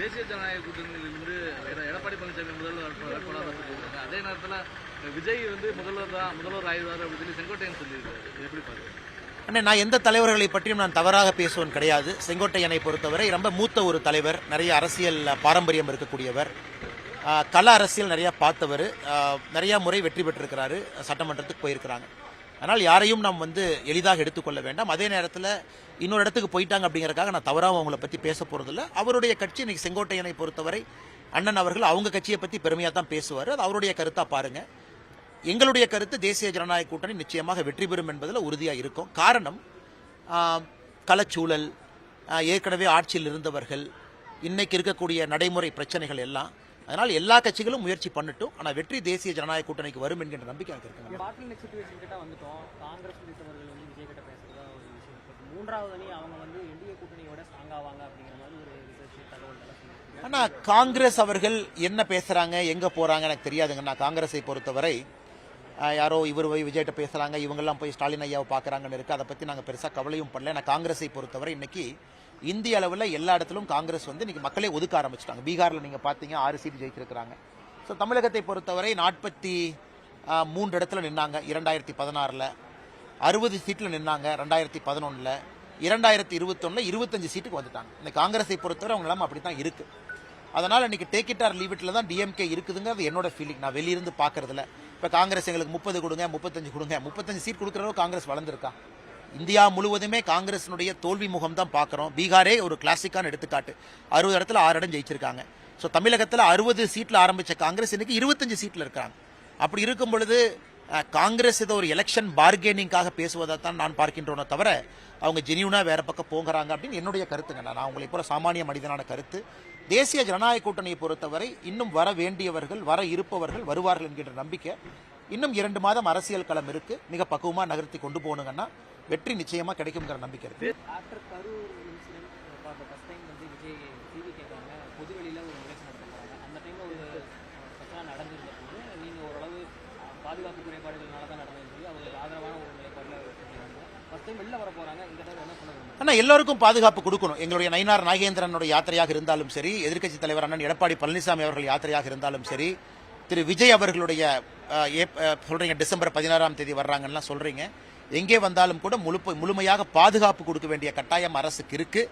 தேசிய ஜனநாயக கூட்டணியிலிருந்து எடப்பாடி பழனிசாமி முதல்வர் வேட்பா- வேட்பாளராக சொல்லியிருக்காங்க அதே நேரத்தில் விஜய் வந்து முதல்வர் தான் முதல்வர் ஆயிடுவார் அப்படின்னு சொல்லி செங்கோட்டையன் சொல்லியிருக்காரு. எப்படி பாருங்க அண்ணே நான் எந்த தலைவர்களை பற்றியும் நான் தவறாக பேசுவேன் கிடையாது. செங்கோட்டையனை பொறுத்தவரை ரொம்ப மூத்த ஒரு தலைவர் நிறைய அரசியல் பாரம்பரியம் இருக்கக்கூடியவர். கல அரசியல் நிறையா பார்த்தவர். நிறையா முறை வெற்றி பெற்றிருக்கிறாரு. சட்டமன்றத்துக்கு போயிருக்கிறாங்க. அதனால் யாரையும் நாம் வந்து எளிதாக எடுத்துக்கொள்ள வேண்டாம். அதே நேரத்தில் இன்னொரு இடத்துக்கு போயிட்டாங்க அப்படிங்கிறக்காக நான் தவறாக அவங்கள பற்றி பேச போகிறதில்ல அவருடைய கட்சி இன்னைக்கு செங்கோட்டையனை பொறுத்தவரை அண்ணன் அவர்கள் அவங்க கட்சியை பற்றி பெருமையாக தான் பேசுவார். அது அவருடைய கருத்தாக பாருங்க. எங்களுடைய கருத்து தேசிய ஜனநாயக கூட்டணி நிச்சயமாக வெற்றி பெறும் என்பதில் உறுதியாக இருக்கும். காரணம் கலச்சூழல் ஏற்கனவே ஆட்சியில் இருந்தவர்கள் இன்னைக்கு இருக்கக்கூடிய நடைமுறை பிரச்சனைகள் எல்லாம் அதனால் எல்லா கட்சிகளும் முயற்சி பண்ணட்டும். ஆனால் வெற்றி தேசிய ஜனநாயக கூட்டணிக்கு வரும் என்கின்ற நம்பிக்கை எனக்கு இருக்கு. காங்கிரஸ் அவர்கள் என்ன பேசுறாங்க எங்க போறாங்க எனக்கு தெரியாதுங்க. நான் காங்கிரஸை பொறுத்தவரை யாரோ இவர் போய் விஜய்கிட்ட பேசுகிறாங்க இவங்கெல்லாம் போய் ஸ்டாலின் ஐயாவை பார்க்குறாங்கன்னு இருக்குது அதை பற்றி நாங்கள் பெருசாக கவலையும் பண்ணல நான் காங்கிரஸை பொறுத்தவரை இன்னைக்கு இந்திய அளவில் எல்லா இடத்துலும் காங்கிரஸ் வந்து இன்றைக்கி மக்களே ஒதுக்க ஆரம்பிச்சிட்டாங்க. பீகாரில் நீங்கள் பார்த்தீங்க ஆறு சீட் ஜெயிச்சிருக்கிறாங்க. ஸோ தமிழகத்தை பொறுத்தவரை நாற்பத்தி மூன்று இடத்துல நின்னாங்க. இரண்டாயிரத்தி பதினாறில் அறுபது சீட்டில் நின்னாங்க ரெண்டாயிரத்தி பதினொன்றில் இரண்டாயிரத்தி இருபத்தொன்னில் இருபத்தஞ்சு சீட்டுக்கு வந்துட்டாங்க. இந்த காங்கிரஸை பொறுத்தவரை அவங்க நிலைமை அப்படி தான் இருக்குது அதனால் இன்னைக்கு டேக் இட் ஆர் லீவ் இட்டில் தான் டிஎம்கே இருக்குதுங்கிறது என்னோட ஃபீலிங் நான் வெளியிருந்து பார்க்குறதுல இப்போ காங்கிரஸ் எங்களுக்கு முப்பது கொடுங்க முப்பத்தஞ்சு கொடுங்க. முப்பத்தஞ்சு சீட் கொடுக்குறவங்க காங்கிரஸ் வளர்ந்துருக்கா? இந்தியா முழுவதுமே காங்கிரஸினுடைய தோல்வி முகம் தான் பார்க்குறோம். பீகாரே ஒரு கிளாசிக்கான எடுத்துக்காட்டு. அறுபது இடத்துல ஆறு இடம் ஜெயிச்சிருக்காங்க. ஸோ தமிழகத்தில் அறுபது சீட்டில் ஆரம்பித்த காங்கிரஸ் இன்றைக்கி இருபத்தஞ்சு சீட்டில் இருக்கிறாங்க. அப்படி இருக்கும் பொழுது காங்கிரஸ் ஏதோ ஒரு எலெக்ஷன் பார்கெனிங்காக பேசுவதை தான் நான் பார்க்கின்றோனே தவிர அவங்க ஜெனியூனா வேறு பக்கம் போகிறாங்க அப்படின்னு என்னுடைய கருத்துங்க. நான் அவங்களை போல சாமானிய மனிதனான கருத்து. தேசிய ஜனநாயக கூட்டணியை பொறுத்தவரை இன்னும் வர வேண்டியவர்கள் வர இருப்பவர்கள் வருவார்கள் என்கின்ற நம்பிக்கை. இன்னும் இரண்டு மாதம் அரசியல் களம் இருக்கு. மிக பக்குவமாக நகர்த்தி கொண்டு போகணுங்கன்னா வெற்றி நிச்சயமாக கிடைக்குங்கிற நம்பிக்கை இருக்கு. பாதுகாப்பு குறைபாடுகள்னால தான் நடந்ததுன்னு அவங்களுக்கு ஆதரவான ஒரு நிலைப்பாடில் எல்லோருக்கும் பாதுகாப்பு கொடுக்கணும். எங்களுடைய நயினார் நாகேந்திரனுடைய யாத்திரையாக இருந்தாலும் சரி எதிர்க்கட்சி தலைவர் அண்ணன் எடப்பாடி பழனிசாமி அவர்கள் யாத்திரையாக இருந்தாலும் சரி திரு விஜய் அவர்களுடைய சொல்றீங்க டிசம்பர் பதினாறாம் தேதி வர்றாங்கன்னா சொல்றீங்க. எங்கே வந்தாலும் கூட முழு முழுமையாக பாதுகாப்பு கொடுக்க வேண்டிய கட்டாயம் அரசுக்கு இருக்கு.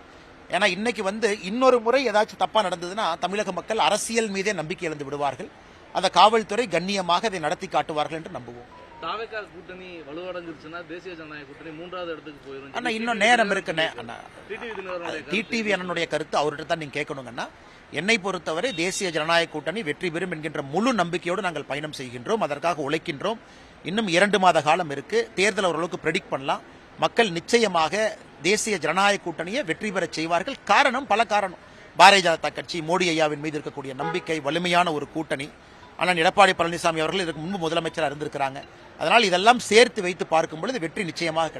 ஏன்னா இன்னைக்கு வந்து இன்னொரு முறை ஏதாச்சும் தப்பா நடந்ததுன்னா தமிழக மக்கள் அரசியல் மீதே நம்பிக்கை இழந்து விடுவார்கள். அந்த காவல்துறை கண்ணியமாக அதை நடத்தி காட்டுவார்கள் என்று நம்புவோம். தாவேக்கா கூட்டணி வலுவடைஞ்சிருச்சுன்னா தேசிய ஜனநாயக கூட்டணி மூன்றாவது இடத்துக்கு போயிடும் அண்ணா இன்னும் நேரம் இருக்குண்ணே அண்ணா. டிடிவி அண்ணனுடைய கருத்து அவர்கிட்ட தான் நீங்க கேட்கணுங்கன்னா என்னை பொறுத்தவரை தேசிய ஜனநாயக கூட்டணி வெற்றி பெறும் என்கின்ற முழு நம்பிக்கையோடு நாங்கள் பயணம் செய்கின்றோம் அதற்காக உழைக்கின்றோம். இன்னும் இரண்டு மாத காலம் இருக்கு. தேர்தல் ஓரளவுக்கு ப்ரெடிக்ட் பண்ணலாம். மக்கள் நிச்சயமாக தேசிய ஜனநாயக கூட்டணியை வெற்றி பெறச் செய்வார்கள். காரணம் பல காரணம். பாரதிய ஜனதா கட்சி மோடி ஐயாவின் மீது இருக்கக்கூடிய நம்பிக்கை வலிமையான ஒரு கூட்டணி. ஆனால் எடப்பாடி பழனிசாமி அவர்கள் இதற்கு முன்பு முதலமைச்சராக இருந்திருக்கிறாங்க. அதனால் இதெல்லாம் சேர்த்து வைத்து பார்க்கும் பொழுது வெற்றி நிச்சயமாக கிடைக்கும்.